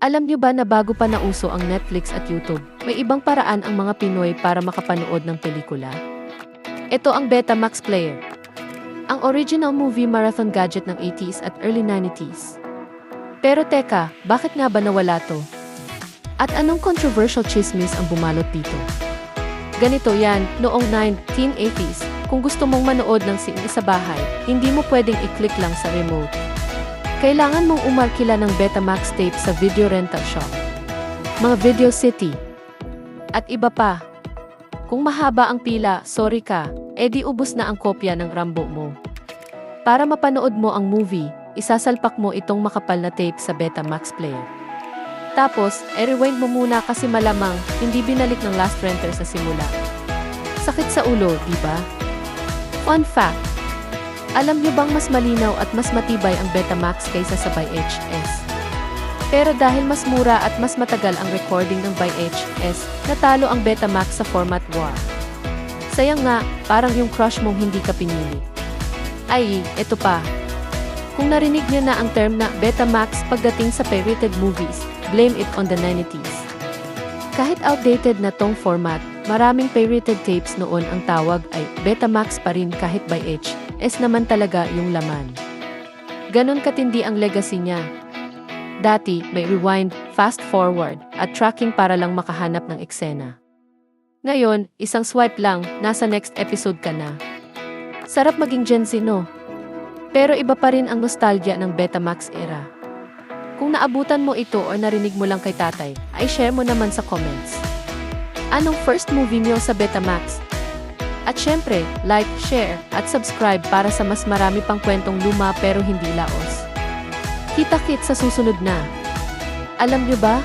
Alam niyo ba na bago pa nauso ang Netflix at YouTube, may ibang paraan ang mga Pinoy para makapanood ng pelikula? Ito ang Betamax Player. Ang original movie marathon gadget ng 80s at early 90s. Pero teka, bakit nga ba nawala to? At anong controversial chismis ang bumalot dito? Ganito yan, noong 1980s, kung gusto mong manood ng sine sa bahay, hindi mo pwedeng i-click lang sa remote. Kailangan mong umarkila ng Betamax tape sa video rental shop. Mga Video City. At iba pa. Kung mahaba ang pila, sorry ka, edi ubos na ang kopya ng Rambo mo. Para mapanood mo ang movie, isasalpak mo itong makapal na tape sa Betamax player. Tapos, e-rewind mo muna kasi malamang hindi binalik ng last renter sa simula. Sakit sa ulo, di ba? Fun fact. Alam niyo bang mas malinaw at mas matibay ang Betamax kaysa sa VHS? Pero dahil mas mura at mas matagal ang recording ng VHS, natalo ang Betamax sa format war. Sayang nga, parang yung crush mong hindi ka pinili. Ay, eto pa. Kung narinig niyo na ang term na Betamax pagdating sa pirated movies, blame it on the 90s. Kahit outdated na tong format, maraming pirated tapes noon ang tawag ay Betamax pa rin kahit by H, S naman talaga yung laman. Ganon katindi ang legacy niya. Dati, may rewind, fast forward, at tracking para lang makahanap ng eksena. Ngayon, isang swipe lang, nasa next episode ka na. Sarap maging Gen Z, no? Pero iba pa rin ang nostalgia ng Betamax era. Kung naabutan mo ito o narinig mo lang kay tatay, ay share mo naman sa comments. Anong first movie niyo sa Betamax? At syempre, like, share, at subscribe para sa mas marami pang kwentong luma pero hindi laos. Kita-kit sa susunod na. Alam niyo ba,